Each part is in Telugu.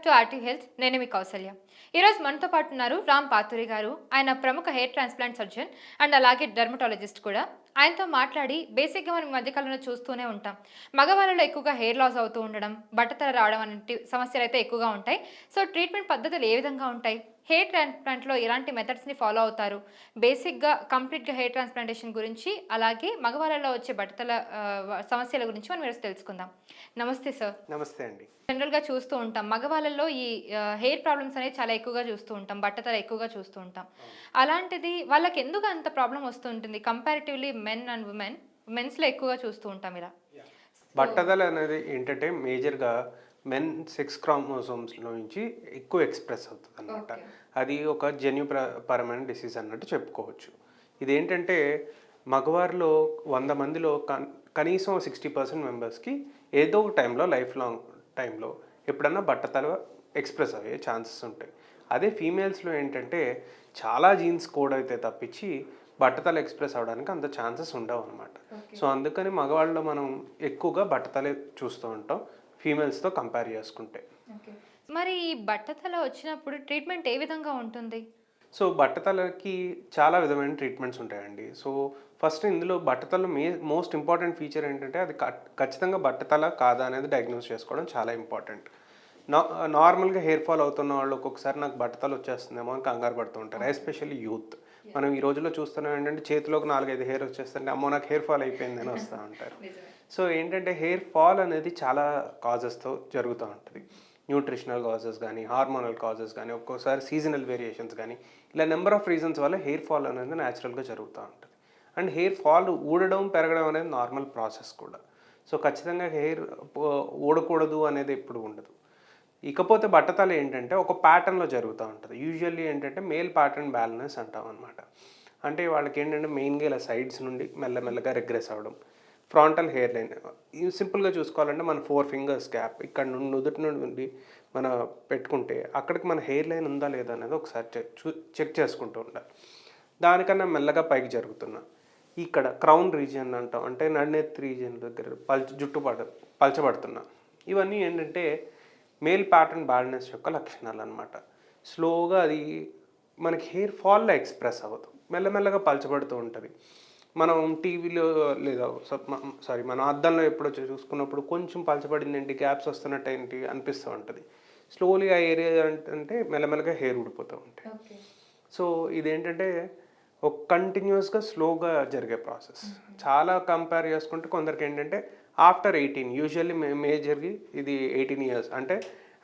Back to RT health. నేను మీ కౌసల్య. ఈరోజు మనతో పాటు ఉన్నారు రామ్ పాతురి గారు. ఆయన ప్రముఖ హెయిర్ ట్రాన్స్ప్లాంట్ సర్జన్ అండ్ అలాగే డెర్మటాలజిస్ట్ కూడా. ఆయనతో మాట్లాడి బేసిక్గా మనం మధ్యకాలంలో చూస్తూనే ఉంటాం. మగవాళ్ళలో ఎక్కువగా హెయిర్ లాస్ అవుతూ ఉండడం బట్టతల రావడం వంటి సమస్యలు అయితే ఎక్కువగా ఉంటాయి. సో ట్రీట్మెంట్ పద్ధతులు ఏ విధంగా ఉంటాయి? హెయిర్ ట్రాన్స్ప్లాంట్లో ఎలాంటి మెథడ్స్ని ఫాలో అవుతారు? బేసిక్గా కంప్లీట్గా హెయిర్ ట్రాన్స్ప్లాంటేషన్ గురించి అలాగే మగవాళ్ళలో వచ్చే బట్టతల సమస్యల గురించి మనం ఈరోజు తెలుసుకుందాం. నమస్తే సార్ నమస్తే అండి. జనరల్గా చూస్తూ ఉంటాం. మగవాళ్ళలో ఈ హెయిర్ ప్రాబ్లమ్స్ అనేవి చాలా ఎక్కువగా చూస్తూ ఉంటాం. బట్టతల ఎక్కువగా చూస్తూ ఉంటాం. అలాంటిది వాళ్ళకి ఎందుకు అంత ప్రాబ్లం వస్తుంటుంది కంపారిటివ్లీ మెన్ అండ్ ఉమెన్ మెన్స్లో ఎక్కువగా చూస్తూ ఉంటాం ఇలా. బట్టదల అనేది ఏంటంటే మేజర్గా మెన్ సెక్స్ క్రోమోసోమ్స్లో నుంచి ఎక్కువ ఎక్స్ప్రెస్ అవుతుంది అనమాట అది ఒక జన్యు పరమైన డిసీజ్ అన్నట్టు చెప్పుకోవచ్చు. ఇదేంటంటే మగవారిలో వంద మందిలో కన్- కనీసం సిక్స్టీ పర్సెంట్ మెంబర్స్కి ఏదో ఒక టైంలో లైఫ్ లాంగ్ టైంలో ఎప్పుడన్నా బట్టతల ఎక్స్ప్రెస్ అయ్యే ఛాన్సెస్ ఉంటాయి. అదే ఫీమేల్స్లో ఏంటంటే చాలా జీన్స్ కోడ్ అయితే తప్పించి బట్టతల ఎక్స్ప్రెస్ అవడానికి అంత ఛాన్సెస్ ఉండవు అనమాట సో అందుకని మగవాళ్ళలో మనం ఎక్కువగా బట్టతలే చూస్తూ ఉంటాం. ఫీమేల్స్తో కంపేర్ చేసుకుంటే. మరి ఈ బట్టతల వచ్చినప్పుడు ట్రీట్మెంట్ ఏ విధంగా ఉంటుంది? సో బట్టతలకి చాలా విధమైన ట్రీట్మెంట్స్ ఉంటాయండి. సో ఫస్ట్ ఇందులో బట్టతల మే మోస్ట్ ఇంపార్టెంట్ ఫీచర్ ఏంటంటే అది ఖచ్చితంగా బట్టతల కాదా అనేది డయాగ్నోస్ చేసుకోవడం చాలా ఇంపార్టెంట్ నార్మల్గా హెయిర్ ఫాల్ అవుతున్న వాళ్ళు ఒక్కొక్కసారి నాకు బట్టతలు వచ్చేస్తుందేమో అని కంగారు పడుతూ ఉంటారు ఎస్పెషల్లీ యూత్ మనం ఈ రోజుల్లో చూస్తున్నాం ఏంటంటే చేతిలోకి నాలుగైదు హెయిర్ వచ్చేస్తుంటే అమ్మో నాకు హెయిర్ ఫాల్ అయిపోయింది అని వస్తూ ఉంటారు. సో ఏంటంటే హెయిర్ ఫాల్ అనేది చాలా కాజెస్తో జరుగుతూ ఉంటుంది. న్యూట్రిషనల్ కాజెస్ కానీ హార్మోనల్ కాజెస్ కానీ ఒక్కోసారి సీజనల్ వేరియేషన్స్ కానీ ఇలా నెంబర్ ఆఫ్ రీజన్స్ వల్ల హెయిర్ ఫాల్ అనేది న్యాచురల్గా జరుగుతూ ఉంటుంది. అండ్ హెయిర్ ఫాల్ ఊడడం పెరగడం అనేది నార్మల్ ప్రాసెస్ కూడా. సో ఖచ్చితంగా హెయిర్ ఊడకూడదు అనేది ఎప్పుడు ఉండదు. ఇకపోతే బట్టతల ఏంటంటే ఒక ప్యాటర్న్లో జరుగుతూ ఉంటుంది. యూజువల్లీ ఏంటంటే మేల్ ప్యాటర్న్ బ్యాలెన్స్ అంటాం అనమాట అంటే వాళ్ళకి ఏంటంటే మెయిన్గా ఇలా సైడ్స్ నుండి మెల్లమెల్లగా రిగ్రెస్ అవ్వడం. ఫ్రాంటల్ హెయిర్ లైన్ ఇవి సింపుల్గా చూసుకోవాలంటే మన ఫోర్ ఫింగర్స్ గ్యాప్ ఇక్కడ నుండి నుదుటి నుండి మన పెట్టుకుంటే అక్కడికి మన హెయిర్ లైన్ ఉందా లేదా అనేది ఒకసారి చెక్ చూ చెక్ చేసుకుంటూ ఉండాలి. దానికన్నా మెల్లగా పైకి జరుగుతున్నా. ఇక్కడ క్రౌన్ రీజియన్ అంటాం. అంటే నడినెత్ రీజియన్ దగ్గర పల్చ జుట్టు పడ పలచబడుతున్నా. ఇవన్నీ ఏంటంటే మేల్ ప్యాటర్న్ బ్యాలెన్స్ యొక్క లక్షణాలు అనమాట స్లోగా అది మనకి హెయిర్ ఫాల్లో ఎక్స్ప్రెస్ అవ్వదు. మెల్లమెల్లగా పలచబడుతూ ఉంటుంది. మనం టీవీలో లేదా సారీ మనం అద్దంలో ఎప్పుడో చూసుకున్నప్పుడు కొంచెం పలచబడింది ఏంటి గ్యాప్స్ వస్తున్నట్టు ఏంటి అనిపిస్తూ ఉంటుంది. స్లోలీ ఆ ఏరియా అంటే మెల్లమెల్లగా హెయిర్ ఊడిపోతూ ఉంటాయి. సో ఇదేంటంటే ఒక కంటిన్యూస్గా స్లోగా జరిగే ప్రాసెస్. చాలా కంపేర్ చేసుకుంటే కొందరికి ఏంటంటే ఆఫ్టర్ ఎయిటీన్ యూజువల్లీ మేజర్గా ఇది ఎయిటీన్ ఇయర్స్ అంటే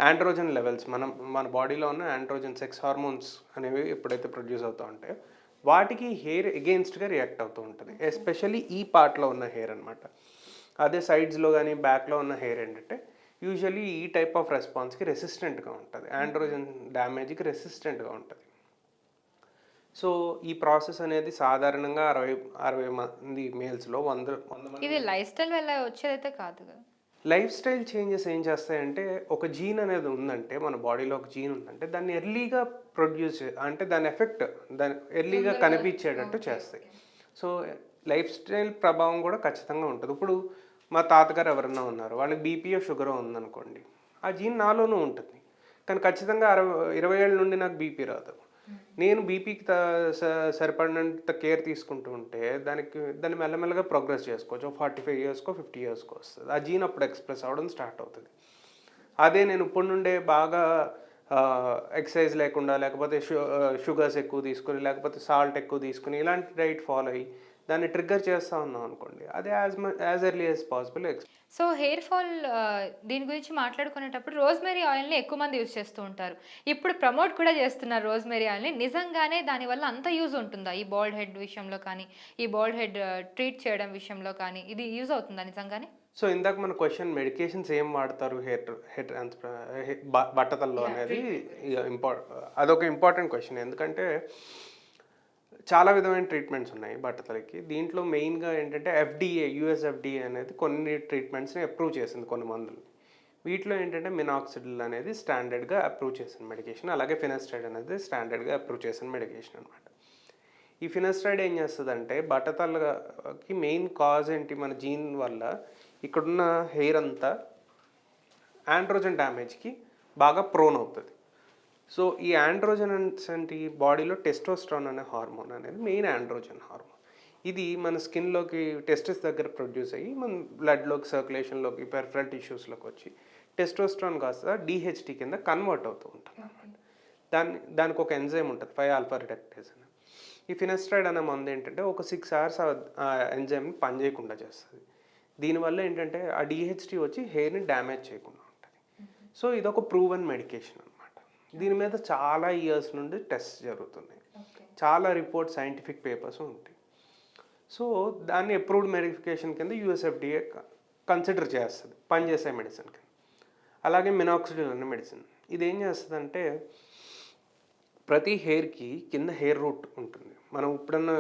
ఆండ్రోజన్ లెవెల్స్ మనం మన బాడీలో ఉన్న ఆండ్రోజన్ సెక్స్ హార్మోన్స్ అనేవి ఎప్పుడైతే ప్రొడ్యూస్ అవుతూ ఉంటాయో వాటికి హెయిర్ ఎగెయిన్స్ట్గా రియాక్ట్ అవుతూ ఉంటుంది. ఎస్పెషల్లీ ఈ పార్ట్లో ఉన్న హెయిర్ అనమాట అదే సైడ్స్లో కానీ బ్యాక్లో ఉన్న హెయిర్ ఏంటంటే యూజువల్లీ ఈ టైప్ ఆఫ్ రెస్పాన్స్కి రెసిస్టెంట్గా ఉంటుంది. ఆండ్రోజన్ డ్యామేజ్కి రెసిస్టెంట్గా ఉంటుంది. సో ఈ ప్రాసెస్ అనేది సాధారణంగా అరవై అరవై మంది మేల్స్లో వంద వంద మంది ఇది లైఫ్ స్టైల్ వల్ల వచ్చేదైతే కాదు కదా. లైఫ్ స్టైల్ చేంజెస్ ఏం చేస్తాయంటే ఒక జీన్ అనేది ఉందంటే మన బాడీలో ఒక జీన్ ఉందంటే దాన్ని ఎర్లీగా ప్రొడ్యూస్ అంటే దాని ఎఫెక్ట్ దాని ఎర్లీగా కనిపించేటట్టు చేస్తాయి. సో లైఫ్ స్టైల్ ప్రభావం కూడా ఖచ్చితంగా ఉంటుంది. ఇప్పుడు మా తాతగారు ఎవరన్నా ఉన్నారు వాళ్ళకి బీపీఓ షుగర్ ఉందనుకోండి ఆ జీన్ నాలోనూ ఉంటుంది. కానీ ఖచ్చితంగా అరవై ఇరవై ఏళ్ళ నుండి నాకు బీపీ రాదు. నేను బీపీకి సరిపడినంత కేర్ తీసుకుంటూ ఉంటే దానికి దాన్ని మెల్లమెల్లగా ప్రోగ్రెస్ చేసుకోవచ్చు. ఫార్టీ ఫైవ్ ఇయర్స్కో ఫిఫ్టీ ఇయర్స్కో వస్తుంది. ఆ జీన్ అప్పుడు ఎక్స్ప్రెస్ అవ్వడం స్టార్ట్ అవుతుంది. అదే నేను ఇప్పటి నుండే బాగా ఎక్సర్సైజ్ లేకుండా లేకపోతే షు షుగర్స్ ఎక్కువ తీసుకుని లేకపోతే సాల్ట్ ఎక్కువ తీసుకుని ఇలాంటి డైట్ ఫాలో అయ్యి దాన్ని ట్రిగ్గర్ చేస్తూ ఉన్నాం అనుకోండి. అదే as as early as possible so hair fall దీని గురించి మాట్లాడుకునేటప్పుడు రోజ్మెరీ ఆయిల్ని ఎక్కువ మంది యూజ్ చేస్తూ ఉంటారు. ఇప్పుడు ప్రమోట్ కూడా చేస్తున్నారు రోజ్మెరీ ఆయిల్ని. నిజంగానే దానివల్ల అంత యూజ్ ఉంటుందా? ఈ బాల్డ్ హెడ్ విషయంలో కానీ ఈ బాల్డ్ హెడ్ ట్రీట్ చేయడం విషయంలో కానీ ఇది యూజ్ అవుతుందా నిజంగానే? సో ఇందాక మన క్వశ్చన్ మెడికేషన్స్ ఏం వాడతారు హెయిర్ హెయిర్ ట్రాన్స్ప్లా బట్టతల్లో అనేది ఇంపార్ట్ అదొక ఇంపార్టెంట్ క్వశ్చన్. ఎందుకంటే చాలా విధమైన ట్రీట్మెంట్స్ ఉన్నాయి బట్టతలకి దీంట్లో మెయిన్గా ఏంటంటే ఎఫ్డిఏ యుఎస్ ఎఫ్డిఏ అనేది కొన్ని ట్రీట్మెంట్స్ని అప్రూవ్ చేసింది కొన్ని మందులు. వీటిలో ఏంటంటే మినాక్సిడిల్ అనేది స్టాండర్డ్గా అప్రూవ్ చేసిన మెడికేషన్ అలాగే ఫినస్ట్రైడ్ అనేది స్టాండర్డ్గా అప్రూవ్ చేసిన మెడికేషన్ అనమాట ఈ ఫినస్ట్రైడ్ ఏం చేస్తుందంటే బట్టతలకి మెయిన్ కాజ్ ఏంటి మన జీన్ వల్ల ఇక్కడున్న హెయిర్ అంతా ఆండ్రోజన్ డ్యామేజ్కి బాగా ప్రోన్ అవుతుంది. సో ఈ ఆండ్రోజన్స్ అంటే బాడీలో టెస్టోస్ట్రాన్ అనే హార్మోన్ అనేది మెయిన్ ఆండ్రోజన్ హార్మోన్ ఇది మన స్కిన్లోకి టెస్టిస్ దగ్గర ప్రొడ్యూస్ అయ్యి మన బ్లడ్లోకి సర్క్యులేషన్లోకి పెర్ఫరల్ టిష్యూస్లోకి వచ్చి టెస్టోస్ట్రాన్ కాస్త డిహెచ్టి కింద కన్వర్ట్ అవుతూ ఉంటుంది. అనమాట దాన్ని దానికి ఒక ఎంజైమ్ ఉంటుంది ఫైవ్ ఆల్ఫా రిడక్టేజ్ అని. ఈ ఫినస్ట్రైడ్ అనే మందు ఏంటంటే ఒక సిక్స్ అవర్స్ ఆ ఎంజైమ్ని పనిచేయకుండా చేస్తుంది. దీనివల్ల ఏంటంటే ఆ డిహెచ్టి వచ్చి హెయిర్ని డ్యామేజ్ చేయకుండా ఉంటుంది. సో ఇది ఒక ప్రూవన్ మెడికేషన్ దీని మీద చాలా ఇయర్స్ నుండి టెస్ట్ జరుగుతున్నాయి. చాలా రిపోర్ట్ సైంటిఫిక్ పేపర్స్ ఉంటాయి. సో దాన్ని అప్రూవ్డ్ మెడికేషన్ కింద యూఎస్ఎఫ్డిఏ కన్సిడర్ చేస్తుంది. పనిచేసే మెడిసిన్ కింద. అలాగే మినాక్సిడిల్ అనే మెడిసిన్ ఇది ఏం చేస్తుందంటే ప్రతి హెయిర్కి కింద హెయిర్ రూట్ ఉంటుంది. మనం ఇప్పుడన్నా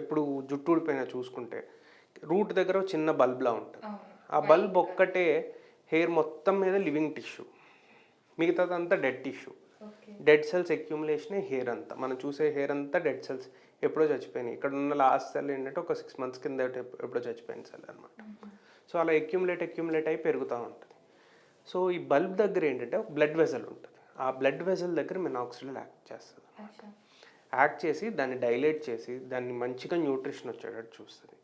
ఎప్పుడు జుట్టు ఊడిపోయినా చూసుకుంటే రూట్ దగ్గర చిన్న బల్బ్లా ఉంటుంది. ఆ బల్బ్ ఒక్కటే హెయిర్ మొత్తం మీద లివింగ్ టిష్యూ మిగతాదంతా డెడ్ టిష్యూ డెడ్ సెల్స్ అక్యూములేషనే హెయిర్ అంతా. మనం చూసే హెయిర్ అంతా డెడ్ సెల్స్ ఎప్పుడో చచ్చిపోయినాయి. ఇక్కడ ఉన్న లాస్ట్ సెల్ ఏంటంటే ఒక సిక్స్ మంత్స్ కింద ఎప్- ఎప్పుడో చచ్చిపోయిన సెల్ అనమాట సో అలా అక్యూములేట్ అక్యూములేట్ అయి పెరుగుతూ ఉంటుంది. సో ఈ బల్బ్ దగ్గర ఏంటంటే ఒక బ్లడ్ వెజల్ ఉంటుంది. ఆ బ్లడ్ వెజల్ దగ్గర మినాక్సిడిల్ యాక్ట్ చేస్తుంది యాక్ట్ చేసి దాన్ని డైలేట్ చేసి దాన్ని మంచిగా న్యూట్రిషన్ వచ్చేటట్టు చూస్తుంది.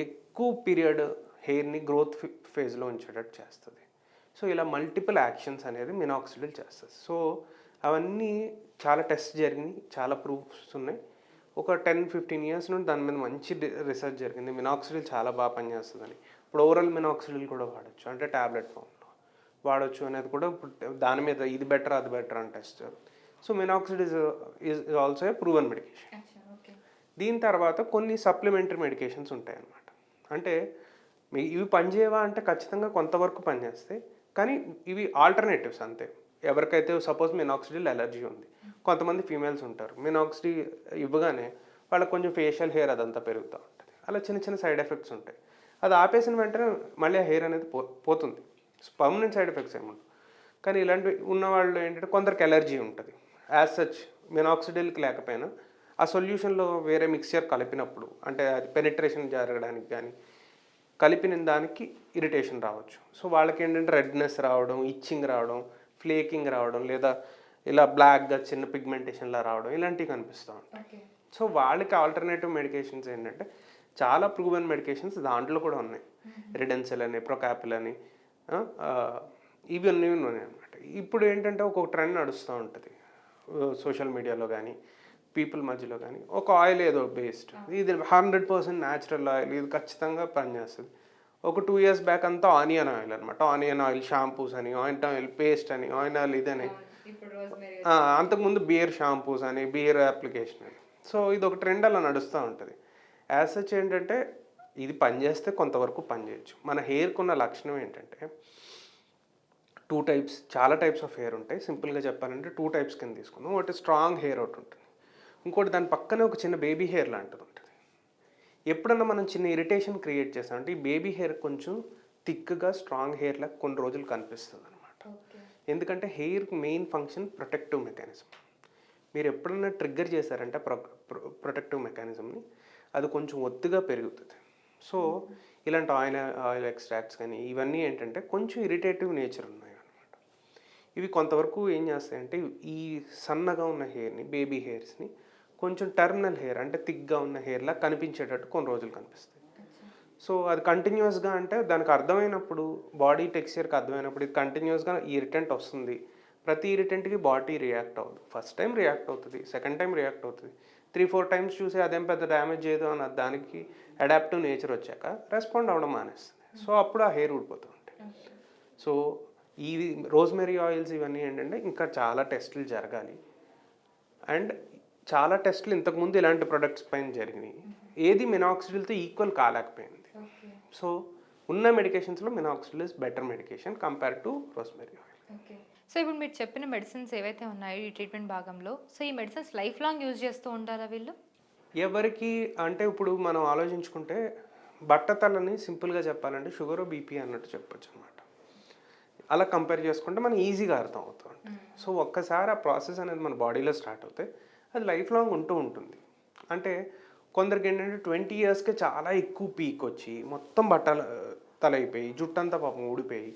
ఎక్కువ పీరియడ్ హెయిర్ని గ్రోత్ ఫేజ్లో ఉంచేటట్టు చేస్తుంది. సో ఇలా మల్టిపుల్ యాక్షన్స్ అనేది మినాక్సిడిల్ చేస్తుంది. సో అవన్నీ చాలా టెస్ట్ జరిగినాయి చాలా ప్రూఫ్స్ ఉన్నాయి. ఒక టెన్ ఫిఫ్టీన్ ఇయర్స్ నుండి దాని మీద మంచి రీసెర్చ్ జరిగింది. మినాక్సిడిల్ చాలా బాగా పనిచేస్తుందని. ఇప్పుడు ఓవరాల్ మినాక్సిడిల్ కూడా వాడచ్చు అంటే ట్యాబ్లెట్ ఫామ్లో వాడచ్చు అనేది కూడా ఇప్పుడు దాని మీద ఇది బెటర్ అది బెటర్ అని test so minoxidil is is also a proven medication దీని తర్వాత కొన్ని సప్లిమెంటరీ మెడికేషన్స్ ఉంటాయి అన్నమాట అంటే ఇవి పనిచేయవా అంటే ఖచ్చితంగా కొంతవరకు పనిచేస్తాయి. కానీ ఇవి ఆల్టర్నేటివ్స్ అంతే. ఎవరికైతే సపోజ్ మినాక్సిడిల్ ఎలర్జీ ఉంది కొంతమంది ఫీమేల్స్ ఉంటారు. మినాక్సిడి ఇవ్వగానే వాళ్ళకి కొంచెం ఫేషియల్ హెయిర్ అదంతా పెరుగుతూ ఉంటుంది. అలా చిన్న చిన్న సైడ్ ఎఫెక్ట్స్ ఉంటాయి. అది ఆపేసిన వెంటనే మళ్ళీ ఆ హెయిర్ అనేది పో పోతుంది. పర్మనెంట్ సైడ్ ఎఫెక్ట్స్ ఏముండవు. కానీ ఇలాంటివి ఉన్న వాళ్ళు ఏంటంటే కొందరికి ఎలర్జీ ఉంటుంది. యాజ్ సచ్ మినాక్సిడిల్కి లేకపోయినా ఆ సొల్యూషన్లో వేరే మిక్సర్ కలిపినప్పుడు అంటే అది పెనిట్రేషన్ జరగడానికి కానీ కలిపిన దానికి ఇరిటేషన్ రావచ్చు. సో వాళ్ళకి ఏంటంటే రెడ్నెస్ రావడం ఇచ్చింగ్ రావడం ఫ్లేకింగ్ రావడం లేదా ఇలా బ్లాక్గా చిన్న పిగ్మెంటేషన్లా రావడం ఇలాంటివి కనిపిస్తూ ఉంటాయి. సో వాళ్ళకి ఆల్టర్నేటివ్ మెడికేషన్స్ ఏంటంటే చాలా ప్రూవెన్ మెడికేషన్స్ దాంట్లో కూడా ఉన్నాయి. రిడెన్సెల్ అని ప్రొకాపిల్ అని ఆ, ఇవన్నీ ఉన్నాయి అనమాట ఇప్పుడు ఏంటంటే ఒక ట్రెండ్ నడుస్తూ ఉంటుంది సోషల్ మీడియాలో కానీ పీపుల్ మధ్యలో కానీ. ఒక ఆయిల్ ఏదో బేస్డ్. ఇది హండ్రెడ్ పర్సెంట్ న్యాచురల్ ఆయిల్. ఇది ఖచ్చితంగా పనిచేస్తుంది. ఒక టూ ఇయర్స్ బ్యాక్ అంతా ఆనియన్ ఆయిల్ అనమాట ఆనియన్ ఆయిల్ షాంపూస్ అని ఆయిల్ ఆయిల్ పేస్ట్ అని ఆయిల్ ఆయిల్ ఇదని. అంతకుముందు బియర్ షాంపూస్ అని బియర్ అప్లికేషన్ అని. సో ఇది ఒక ట్రెండ్ అలా నడుస్తూ ఉంటుంది. యాజ్ సచ్ ఏంటంటే ఇది పనిచేస్తే కొంతవరకు పనిచేయచ్చు. మన హెయిర్కి ఉన్న లక్షణం ఏంటంటే టూ టైప్స్ చాలా టైప్స్ ఆఫ్ హెయిర్ ఉంటాయి. సింపుల్గా చెప్పాలంటే టూ టైప్స్ కింద తీసుకుందాం. ఒకటి స్ట్రాంగ్ హెయిర్ ఒకటి ఉంటుంది. ఇంకోటి దాని పక్కనే ఒక చిన్న బేబీ హెయిర్ లాంటిది ఉంటుంది. ఎప్పుడన్నా మనం చిన్న ఇరిటేషన్ క్రియేట్ చేస్తామంటే ఈ బేబీ హెయిర్ కొంచెం థిక్గా స్ట్రాంగ్ హెయిర్ లాగా కొన్ని రోజులు కనిపిస్తుంది అనమాట ఎందుకంటే hair main function protective mechanism మీరు ఎప్పుడన్నా ట్రిగ్గర్ చేశారంటే ప్రొ ప్రొటెక్టివ్ మెకానిజంని అది కొంచెం ఒత్తుగా పెరుగుతుంది. సో ఇలాంటి ఆయిల్ ఆయిల్ ఎక్స్ట్రాక్ట్స్ కానీ ఇవన్నీ ఏంటంటే కొంచెం ఇరిటేటివ్ నేచర్ ఉన్నాయి అనమాట ఇవి కొంతవరకు ఏం చేస్తాయంటే ఈ సన్నగా ఉన్న హెయిర్ని బేబీ హెయిర్స్ని కొంచెం టర్మినల్ హెయిర్ అంటే థిక్గా ఉన్న హెయిర్లా కనిపించేటట్టు కొన్ని రోజులు కనిపిస్తాయి. సో అది కంటిన్యూస్గా అంటే దానికి అర్థమైనప్పుడు బాడీ టెక్స్చర్కి అర్థమైనప్పుడు ఇది కంటిన్యూస్గా ఈ ఇరిటెంట్ వస్తుంది. ప్రతి ఇరిటెంట్కి బాడీ రియాక్ట్ అవ్వదు. ఫస్ట్ టైం రియాక్ట్ అవుతుంది సెకండ్ టైం రియాక్ట్ అవుతుంది. త్రీ ఫోర్ టైమ్స్ చూసి అదేం పెద్ద డ్యామేజ్ చేయదు అన్న దానికి అడాప్టివ్ నేచర్ వచ్చాక రెస్పాండ్ అవ్వడం మానేస్తుంది. సో అప్పుడు ఆ హెయిర్ ఊడిపోతూ ఉంటాయి. సో ఈ రోజ్మెరీ ఆయిల్స్ ఇవన్నీ ఏంటంటే ఇంకా చాలా టెస్టులు జరగాలి. అండ్ చాలా టెస్టులు ఇంతకుముందు ఇలాంటి ప్రొడక్ట్స్ పైన జరిగినాయి. ఏది మినాక్సిడిల్తో ఈక్వల్ కాలేకపోయింది. సో ఉన్న మెడికేషన్స్లో minoxidil is better medication compare to rosemary oil so ఇప్పుడు మీరు చెప్పిన మెడిసిన్స్ ఏవైతే ఉన్నాయో ఈ ట్రీట్మెంట్ భాగంలో సో ఈ మెడిసిన్స్ లైఫ్ లాంగ్ యూజ్ చేస్తూ ఉంటారా వీళ్ళు? ఎవరికి అంటే ఇప్పుడు మనం ఆలోచించుకుంటే బట్టతలని సింపుల్గా చెప్పాలంటే షుగర్ బీపీ అన్నట్టు చెప్పొచ్చు అనమాట అలా కంపేర్ చేసుకుంటే మనం ఈజీగా అర్థం అవుతుంది సో ఒక్కసారి ఆ ప్రాసెస్ అనేది మన బాడీలో స్టార్ట్ అవుతే అది లైఫ్ లాంగ్ ఉంటూ ఉంటుంది. అంటే కొందరికి ఏంటంటే ట్వంటీ ఇయర్స్కే చాలా ఎక్కువ పీక్ వచ్చి మొత్తం బట్టలు తలైపోయి జుట్టంతా పాపం ఊడిపోయి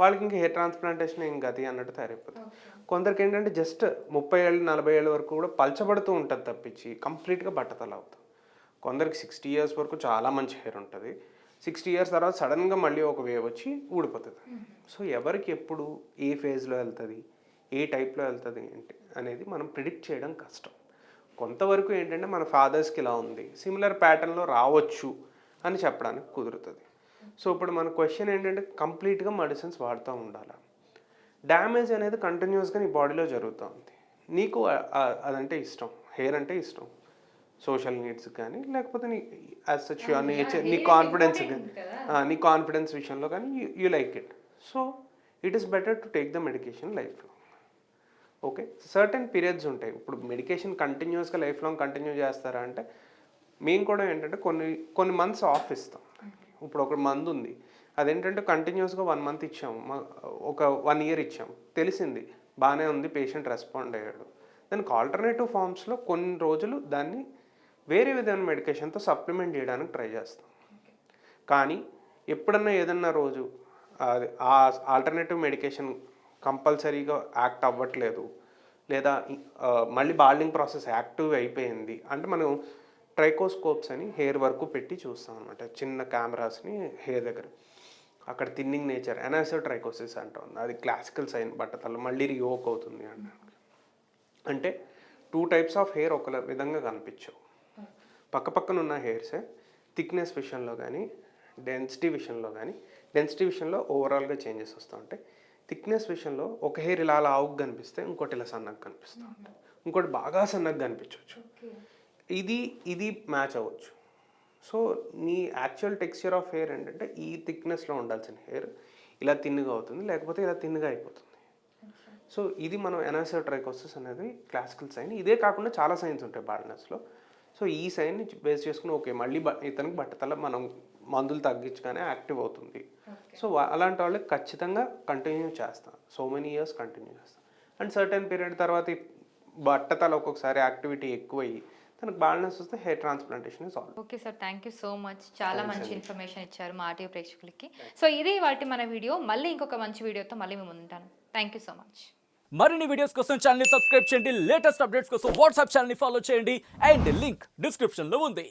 వాళ్ళకి ఇంకా హెయిర్ ట్రాన్స్ప్లాంటేషన్ ఏం గతి అన్నట్టు తయారైపోతుంది కొందరికి ఏంటంటే జస్ట్ ముప్పై ఏళ్ళు నలభై ఏళ్ళ వరకు కూడా పలచబడుతూ ఉంటుంది తప్పించి కంప్లీట్గా బట్టతల అవుతుంది కొందరికి సిక్స్టీ ఇయర్స్ వరకు చాలా మంచి హెయిర్ ఉంటుంది. సిక్స్టీ ఇయర్స్ తర్వాత సడన్గా మళ్ళీ ఒక వేవ్ వచ్చి ఊడిపోతుంది. సో ఎవరికి ఎప్పుడు ఏ ఫేజ్లో వెళ్తుంది? ఏ టైప్లో వెళ్తుంది ఏంటి అనేది మనం ప్రిడిక్ట్ చేయడం కష్టం. కొంతవరకు ఏంటంటే మన ఫాదర్స్కి ఇలా ఉంది సిమిలర్ ప్యాటర్న్లో రావచ్చు అని చెప్పడానికి కుదురుతుంది. సో ఇప్పుడు మన క్వశ్చన్ ఏంటంటే కంప్లీట్గా మెడిసిన్స్ వాడుతూ ఉండాలి? డ్యామేజ్ అనేది కంటిన్యూస్గా నీ బాడీలో జరుగుతూ ఉంది. నీకు అదంటే ఇష్టం హెయిర్ అంటే ఇష్టం సోషల్ నీడ్స్ కానీ లేకపోతే నీ యాజ్ సచ్ నేచర్ నీ కాన్ఫిడెన్స్ నీ కాన్ఫిడెన్స్ విషయంలో కానీ you like it. So it is better to take the medication లైఫ్లో. ఓకే. సర్టెన్ పీరియడ్స్ ఉంటాయి. ఇప్పుడు మెడికేషన్ కంటిన్యూస్గా లైఫ్ లాంగ్ కంటిన్యూ చేస్తారా అంటే మేము కూడా ఏంటంటే కొన్ని కొన్ని మంత్స్ ఆఫ్ ఇస్తాం. ఇప్పుడు ఒక మంత్ ఉంది. అదేంటంటే కంటిన్యూస్గా వన్ మంత్ ఇచ్చాము. ఒక వన్ ఇయర్ ఇచ్చాము. తెలిసింది. బాగానే ఉంది పేషెంట్ రెస్పాండ్ అయ్యాడు. దానికి ఆల్టర్నేటివ్ ఫామ్స్లో కొన్ని రోజులు దాన్ని వేరే విధమైన మెడికేషన్తో సప్లిమెంట్ చేయడానికి ట్రై చేస్తాం. కానీ ఎప్పుడన్నా ఏదన్నా రోజు ఆల్టర్నేటివ్ మెడికేషన్ కంపల్సరీగా యాక్ట్ అవ్వట్లేదు. లేదా మళ్ళీ బాల్డింగ్ ప్రాసెస్ యాక్టివ్ అయిపోయింది. అంటే మనం ట్రైకోస్కోప్స్ అని హెయిర్ వరకు పెట్టి చూస్తాం అనమాట చిన్న కెమెరాస్ని హెయిర్ దగ్గర. అక్కడ థిన్నింగ్ నేచర్ ఎనాసో ట్రైకోసిస్ అంటుంది అది క్లాసికల్ సైన్ బట్టతల మళ్ళీ రియోక్ అవుతుంది అంట అంటే టూ టైప్స్ ఆఫ్ హెయిర్ ఒక విధంగా కనిపించవు. పక్క పక్కన ఉన్న హెయిర్సే థిక్నెస్ విషయంలో కానీ డెన్సిటీ విషయంలో కానీ డెన్సిటీ విషయంలో ఓవరాల్గా చేంజెస్ వస్తూ ఉంటాయి థిక్నెస్ విషయంలో ఒక హెయిర్ ఇలా లావుగా కనిపిస్తే ఇంకోటి ఇలా సన్నగా కనిపిస్తూ ఉంటుంది. ఇంకోటి బాగా సన్నగా కనిపించవచ్చు. ఇది ఇది మ్యాచ్ అవ్వచ్చు. సో నీ యాక్చువల్ టెక్స్చర్ ఆఫ్ హెయిర్ ఏంటంటే ఈ థిక్నెస్లో ఉండాల్సిన హెయిర్ ఇలా తిన్నుగా అవుతుంది లేకపోతే ఇలా తిన్నుగా అయిపోతుంది. సో ఇది మనం ఎనాసర్ ట్రైకోసిస్ అనేది క్లాసికల్ సైన్. ఇదే కాకుండా చాలా సైన్స్ ఉంటాయి బాల్నెస్లో సో ఈ సైన్ని బేస్ చేసుకుని ఓకే మళ్ళీ ఇతనికి బట్టతల మనం మందులు తగ్గించగానే యాక్టివ్ అవుతుంది. సో అలాంటి వాళ్ళకి ఖచ్చితంగా కంటిన్యూ చేస్తాం సో మెనీ ఇయర్స్ కంటిన్యూ చేస్తాం అండ్ సర్టెన్ పీరియడ్ తర్వాత ఈ బట్టతల ఒక్కొక్కసారి యాక్టివిటీ ఎక్కువయ్యి తనకు బాల్నెస్ వస్తే hair transplantation is all. Okay sir thank you so much. చాలా మంచి ఇన్ఫర్మేషన్ ఇచ్చారు మా ఆర్టీవీ ప్రేక్షకులకి. సో ఇది వాటి మన వీడియో. మళ్ళీ ఇంకొక మంచి వీడియోతో మళ్ళీ మేము ఉంటాను. Thank you so much. మరిన్ని వీడియోస్ కోసం ఛానల్ సబ్స్క్రైబ్ చేయండి. లేటెస్ట్ అప్డేట్స్ కోసం వాట్సాప్ ఛానల్ ఫాలో చేయండి. అండ్ లింక్ డిస్క్రిప్షన్లో ఉంది.